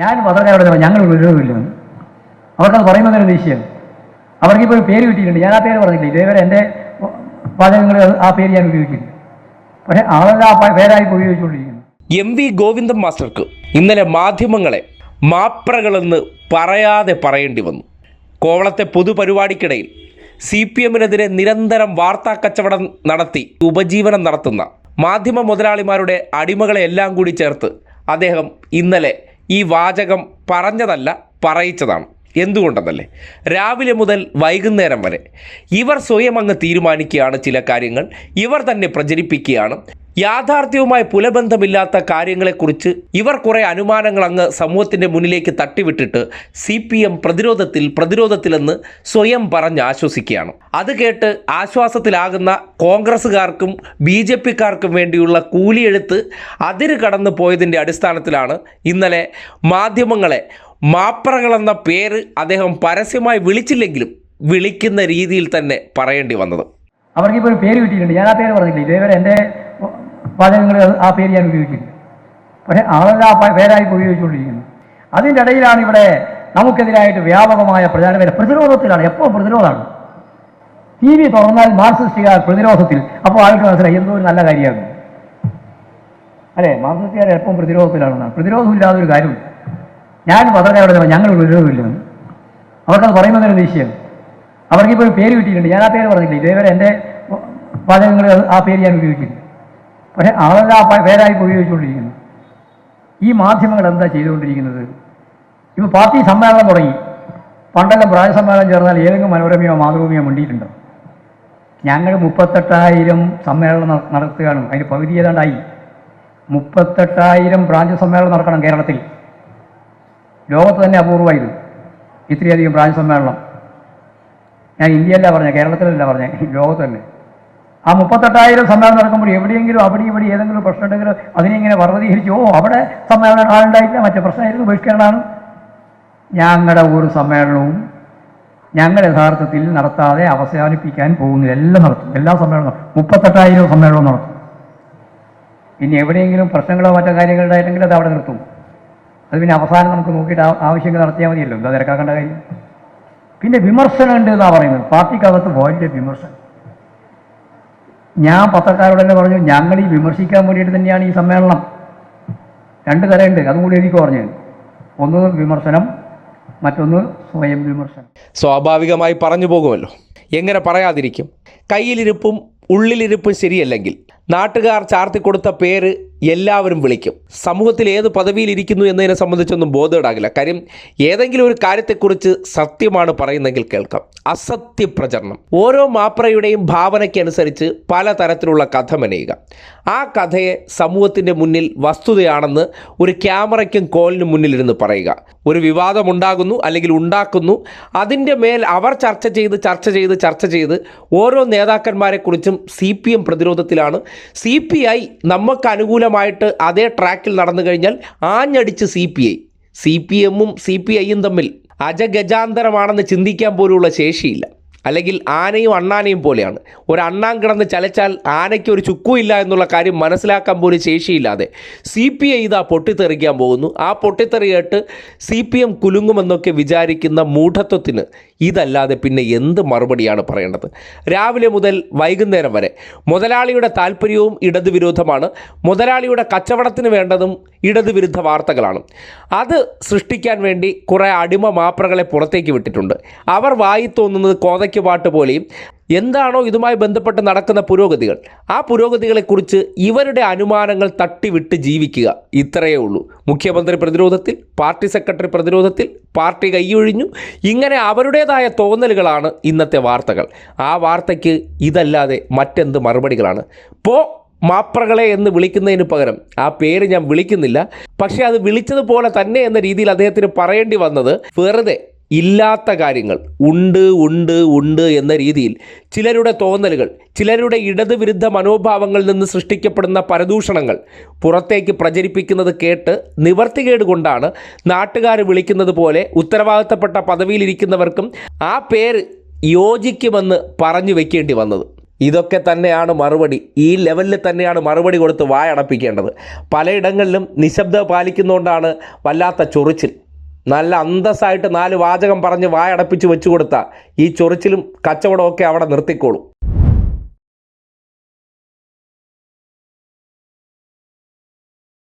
ഞാൻ പത്രക്കാരോട് ഞങ്ങൾ വിരോധമില്ല അവർക്കത് പറയുന്നതിന് ദേഷ്യം. അവർക്കിപ്പോൾ ഒരു പേര് കിട്ടിയിട്ടുണ്ട്. ഞാൻ ആ പേര് പറഞ്ഞില്ല ഇതേവരെ എന്റെ വാചകങ്ങൾ ആ പേര് ഞാൻ ഉപയോഗിക്കില്ല. പക്ഷേ ആളെല്ലാം ആ പേരായി ഉപയോഗിച്ചുകൊണ്ടിരിക്കുന്നു. എം വി ഗോവിന്ദൻ മാസ്റ്റർക്ക് ഇന്നലെ മാധ്യമങ്ങളെ മാപ്രകളെന്ന് പറയാതെ പറയേണ്ടി വന്നു. കോവളത്തെ പൊതുപരിപാടിക്കിടയിൽ സി പി എമ്മിനെതിരെ നിരന്തരം വാർത്താ കച്ചവടം നടത്തി ഉപജീവനം നടത്തുന്ന മാധ്യമ മുതലാളിമാരുടെ അടിമകളെ എല്ലാം കൂടി ചേർത്ത് അദ്ദേഹം ഇന്നലെ ഈ വാചകം പറഞ്ഞതല്ല പറയിച്ചതാണ്. എന്തുകൊണ്ടെന്നല്ലേ? രാവിലെ മുതൽ വൈകുന്നേരം വരെ ഇവർ സ്വയം അങ്ങ് തീരുമാനിക്കുകയാണ് ചില കാര്യങ്ങൾ. ഇവർ തന്നെ പ്രചരിപ്പിക്കുകയാണ്. യാഥാർത്ഥ്യവുമായി പുലബന്ധമില്ലാത്ത കാര്യങ്ങളെക്കുറിച്ച് ഇവർ കുറേ അനുമാനങ്ങൾ അങ്ങ് സമൂഹത്തിന്റെ മുന്നിലേക്ക് തട്ടിവിട്ടിട്ട് സി പി എം പ്രതിരോധത്തിൽ പ്രതിരോധത്തിലെന്ന് സ്വയം പറഞ്ഞ് ആശ്വസിക്കുകയാണ്. അത് കേട്ട് ആശ്വാസത്തിലാകുന്ന കോൺഗ്രസ്സുകാർക്കും ബി ജെ പിക്കാർക്കും വേണ്ടിയുള്ള കൂലിയെഴുത്ത് അതിര് കടന്നു പോയതിന്റെ അടിസ്ഥാനത്തിലാണ് ഇന്നലെ മാധ്യമങ്ങളെ മാപ്പറകളെന്ന പേര് അദ്ദേഹം പരസ്യമായി വിളിച്ചില്ലെങ്കിലും വിളിക്കുന്ന രീതിയിൽ തന്നെ പറയേണ്ടി വന്നത്. അവർക്കിപ്പോൾ ഒരു പേര് കിട്ടിയിട്ടുണ്ട്. ഞാൻ ആ പേര് പറഞ്ഞിട്ടില്ല ഇതേവരെ എന്റെ വാചകങ്ങൾ ആ പേര് ഞാൻ ഉപയോഗിക്കില്ല. പക്ഷേ ആളല്ല ആ പേരായി ഉപയോഗിച്ചുകൊണ്ടിരിക്കുന്നു. അതിന്റെ ഇടയിലാണ് ഇവിടെ നമുക്കെതിരായിട്ട് വ്യാപകമായ പ്രചാരണം വരെ പ്രതിരോധത്തിലാണ് എപ്പോഴും പ്രതിരോധമാണ്? ടി വി തുറന്നാൽ മാർക്സിസ്റ്റുകാർ പ്രതിരോധത്തിൽ. അപ്പോൾ ആൾക്ക് മനസ്സിലായി എന്തോ ഒരു നല്ല കാര്യമാണ്. അല്ലേ? മാർക്സിസ്റ്റുകാർ എപ്പം പ്രതിരോധത്തിലാണെന്നാണ് പ്രതിരോധമില്ലാതെ ഒരു കാര്യമില്ല. ഞാൻ പത്രക്കാരോട് അവിടെ ഞങ്ങൾ പ്രതിരോധമില്ല അവർക്കത് പറയുന്നതിന് ദേഷ്യം അവർക്കിപ്പോൾ ഒരു പേര് കിട്ടിയിട്ടുണ്ട്. ഞാൻ ആ പേര് പറഞ്ഞിട്ടില്ല. ഇതേവരെ എന്റെ വാചകങ്ങൾ ആ പേര് ഞാൻ ഉപയോഗിക്കില്ല. പക്ഷേ ആളെല്ലാം പേരായി ഉപയോഗിച്ചുകൊണ്ടിരിക്കുന്നു ഈ മാധ്യമങ്ങൾ എന്താ ചെയ്തുകൊണ്ടിരിക്കുന്നത്? ഇപ്പോൾ പാർട്ടി സമ്മേളനം തുടങ്ങി. പണ്ടെല്ലാം പ്രായ സമ്മേളനം ചേർന്നാൽ ഏതെങ്കിലും മനോരമയോ മാതൃഭൂമിയോ മിണ്ടിയിട്ടുണ്ടോ? ഞങ്ങൾ മുപ്പത്തെട്ടായിരം സമ്മേളനം നട- നടത്തുകയാണ്. അതിന് പകുതി ഏതാണ്ടായി? മുപ്പത്തെട്ടായിരം ബ്രാഞ്ച് സമ്മേളനം നടക്കണം കേരളത്തിൽ. ലോകത്ത് തന്നെ അപൂർവമായത് ഇത് ഇത്രയധികം ബ്രാഞ്ച് സമ്മേളനം. ഞാൻ ഇന്ത്യയല്ല പറഞ്ഞത് കേരളത്തിലല്ല പറഞ്ഞത് ലോകത്ത് തന്നെ. ആ മുപ്പത്തെട്ടായിരം സമ്മേളനം നടക്കുമ്പോൾ എവിടെയെങ്കിലും അവിടെ ഇവിടെ ഏതെങ്കിലും പ്രശ്നം ഉണ്ടെങ്കിൽ അതിനെ ഇങ്ങനെ ഓ അവിടെ സമ്മേളനം ആളുണ്ടായിട്ടില്ല മറ്റേ പ്രശ്നമായിരുന്നു ബഹിഷ്കരണമാണ്. ഞങ്ങളുടെ ഒരു സമ്മേളനവും ഞങ്ങൾ യഥാർത്ഥത്തിൽ നടത്താതെ അവസാനിപ്പിക്കാൻ പോകുന്നു എല്ലാം നടത്തും. എല്ലാ സമ്മേളനവും മുപ്പത്തെട്ടായിരം സമ്മേളനവും നടത്തും. ഇനി എവിടെയെങ്കിലും പ്രശ്നങ്ങളോ മറ്റോ കാര്യങ്ങളുണ്ടായിട്ടെങ്കിൽ അത് അവിടെ നിർത്തും. അത് പിന്നെ അവസാനം നമുക്ക് നോക്കിയിട്ട് ആവശ്യങ്ങൾ നടത്തിയാൽ മതിയല്ലോ. എന്താ തിരക്കാക്കേണ്ട കാര്യം? പിന്നെ വിമർശനം ഉണ്ട് എന്നാണ് പറയുന്നത്. പാർട്ടിക്കകത്ത് വലിയ വിമർശനം. ഞാൻ പത്രക്കാരോട് തന്നെ പറഞ്ഞു ഞങ്ങൾ ഈ വിമർശിക്കാൻ വേണ്ടിയിട്ട് തന്നെയാണ് ഈ സമ്മേളനം. രണ്ട് തരമുണ്ട് അതും കൂടി എനിക്ക് പറഞ്ഞു. ഒന്ന് വിമർശനം മറ്റൊന്ന് സ്വയം വിമർശനം. സ്വാഭാവികമായി പറഞ്ഞു പോകുമല്ലോ. എങ്ങനെ പറയാതിരിക്കും? കയ്യിലിരിപ്പും ഉള്ളിലിരിപ്പും ശരിയല്ലെങ്കിൽ നാട്ടുകാർ ചാർത്തിക്കൊടുത്ത പേര് എല്ലാവരും വിളിക്കും. സമൂഹത്തിൽ ഏത് പദവിയിലിരിക്കുന്നു എന്നതിനെ സംബന്ധിച്ചൊന്നും ബോധമിടാകില്ല കാര്യം ഏതെങ്കിലും ഒരു കാര്യത്തെക്കുറിച്ച് സത്യമാണ് പറയുന്നതെങ്കിൽ കേൾക്കാം. അസത്യ പ്രചരണം. ഓരോ മാപ്രയുടെയും ഭാവനയ്ക്കനുസരിച്ച് പല തരത്തിലുള്ള കഥ മെനയുക. ആ കഥയെ സമൂഹത്തിന്റെ മുന്നിൽ വസ്തുതയാണെന്ന് ഒരു ക്യാമറയ്ക്കും കോളിനും മുന്നിലിരുന്ന് പറയുക. ഒരു വിവാദമുണ്ടാകുന്നു അല്ലെങ്കിൽ ഉണ്ടാക്കുന്നു. അതിന്റെ മേൽ അവർ ചർച്ച ചെയ്ത് ചർച്ച ചെയ്ത് ചർച്ച ചെയ്ത് ഓരോ നേതാക്കന്മാരെക്കുറിച്ചും സി പി എം പ്രതിരോധത്തിലാണ് സി പി ഐ നമുക്ക് അനുകൂലമായിട്ട് അതേ ട്രാക്കിൽ നടന്നു കഴിഞ്ഞാൽ ആഞ്ഞടിച്ച് C P I C P എമ്മും സി പി ഐയും തമ്മിൽ അജഗജാന്തരമാണെന്ന് ചിന്തിക്കാൻ പോലുള്ള ശേഷിയില്ല. അല്ലെങ്കിൽ ആനയും അണ്ണാനയും പോലെയാണ്. ഒരു അണ്ണാൻ കിടന്ന് ചലച്ചാൽ ആനയ്ക്ക് ഒരു ചുക്കുമില്ല എന്നുള്ള കാര്യം മനസ്സിലാക്കാൻ പോലും ശേഷിയില്ലാതെ സി പി ഐ ഇതാ പൊട്ടിത്തെറിക്കാൻ പോകുന്നു. ആ പൊട്ടിത്തെറിയായിട്ട് സി പി എം കുലുങ്ങുമെന്നൊക്കെ വിചാരിക്കുന്ന മൂഢത്വത്തിന് ഇതല്ലാതെ പിന്നെ എന്ത് മറുപടിയാണ് പറയേണ്ടത്? രാവിലെ മുതൽ വൈകുന്നേരം വരെ മുതലാളിയുടെ താല്പര്യവും ഇടതുവിരോധമാണ്. മുതലാളിയുടെ കച്ചവടത്തിന് വേണ്ടതും ഇടതുവിരുദ്ധ വാർത്തകളാണ് അത് സൃഷ്ടിക്കാൻ വേണ്ടി കുറേ അടിമ മാപ്രകളെ പുറത്തേക്ക് വിട്ടിട്ടുണ്ട്. അവർ വായി തോന്നുന്നത് കോതയ്ക്ക് പാട്ട് പോലെയും എന്താണോ ഇതുമായി ബന്ധപ്പെട്ട് നടക്കുന്ന പുരോഗതികൾ. ആ പുരോഗതികളെക്കുറിച്ച് ഇവരുടെ അനുമാനങ്ങൾ തട്ടിവിട്ട് ജീവിക്കുക. ഇത്രയേ ഉള്ളൂ. മുഖ്യമന്ത്രി പ്രതിരോധത്തിൽ പാർട്ടി സെക്രട്ടറി പ്രതിരോധത്തിൽ പാർട്ടി കൈയൊഴിഞ്ഞു. ഇങ്ങനെ അവരുടേതായ തോന്നലുകളാണ് ഇന്നത്തെ വാർത്തകൾ. ആ വാർത്തയ്ക്ക് ഇതല്ലാതെ മറ്റെന്ത് മറുപടികളാണ്? പോ മാപ്രകളെ എന്ന് വിളിക്കുന്നതിന് പകരം. ആ പേര് ഞാൻ വിളിക്കുന്നില്ല. പക്ഷേ അത് വിളിച്ചതുപോലെ തന്നെ എന്ന രീതിയിൽ അദ്ദേഹത്തിന് പറയേണ്ടി വന്നത് വെറുതെ ഇല്ലാത്ത കാര്യങ്ങൾ. ഉണ്ട് ഉണ്ട് ഉണ്ട് എന്ന രീതിയിൽ ചിലരുടെ തോന്നലുകൾ ചിലരുടെ ഇടതുവിരുദ്ധ മനോഭാവങ്ങളിൽ നിന്ന് സൃഷ്ടിക്കപ്പെടുന്ന പരദൂഷണങ്ങൾ പുറത്തേക്ക് പ്രചരിപ്പിക്കുന്നത് കേട്ട് നിവർത്തികേട് കൊണ്ടാണ് നാട്ടുകാർ വിളിക്കുന്നത് പോലെ ഉത്തരവാദിത്തപ്പെട്ട പദവിയിലിരിക്കുന്നവർക്കും ആ പേര് യോജിക്കുമെന്ന് പറഞ്ഞു വെക്കേണ്ടി വന്നത്. ഇതൊക്കെ തന്നെയാണ് മറുപടി. ഈ ലെവലിൽ തന്നെയാണ് മറുപടി കൊടുത്ത് വായടപ്പിക്കേണ്ടത് പലയിടങ്ങളിലും നിശബ്ദ പാലിക്കുന്നതുകൊണ്ടാണ് വല്ലാത്ത ചൊറിച്ചിൽ. നല്ല അന്തസ്സായിട്ട് നാല് വാചകം പറഞ്ഞ് വായടപ്പിച്ച് വെച്ചു കൊടുത്താൽ ഈ ചൊറിച്ചിലും കച്ചവടമൊക്കെ അവിടെ നിർത്തിക്കോളും.